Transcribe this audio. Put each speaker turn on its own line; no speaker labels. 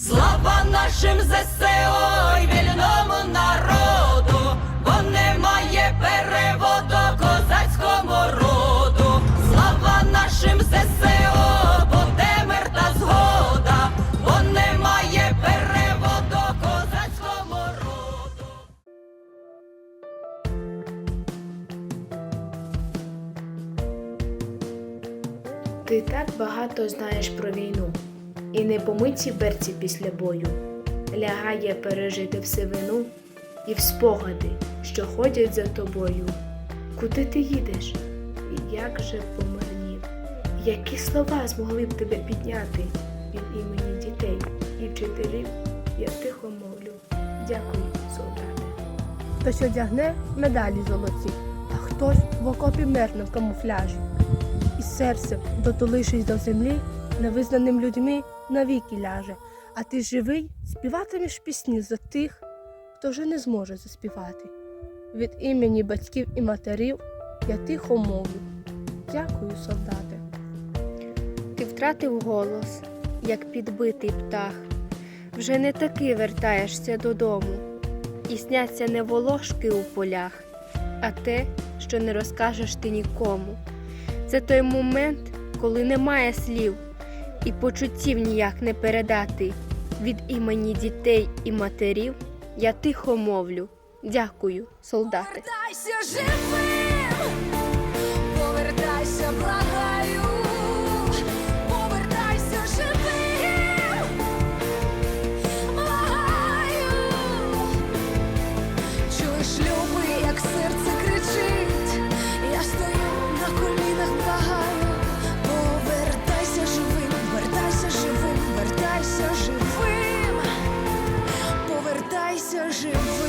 Слава нашим ЗСО й вільному народу, бо немає переводу козацькому роду. Слава нашим ЗСО, буде мир та згода, бо немає переводу козацькому роду.
Ти так багато знаєш про війну, і не помиті берці після бою лягає пережити в сивину і в спогади, що ходять за тобою. Куди ти їдеш? І як же помирнів? Які слова змогли б тебе підняти від імені дітей і вчителів? Я тихо мовлю. Дякую, солдати.
Хтось одягне медалі золоті, а хтось в окопі мерзне в камуфляжі. І серце, дотулившись до землі, невизнаним людьми навіки ляже. А ти живий, співатимеш пісні за тих, хто вже не зможе заспівати. Від імені батьків і матерів я тихо мовлю. Дякую, солдати.
Ти втратив голос, як підбитий птах. Вже не таки вертаєшся додому, і сняться не волошки у полях, а те, що не розкажеш ти нікому. Це той момент, коли немає слів, і почуттів ніяк не передати. Від імені дітей і матерів я тихо мовлю. Дякую, солдати.
Повертайся живим, повертайся, благаю, повертайся живим, благаю. Чуєш, любий, як серце кричить, я стою на колінах, благаю. Вчися жити.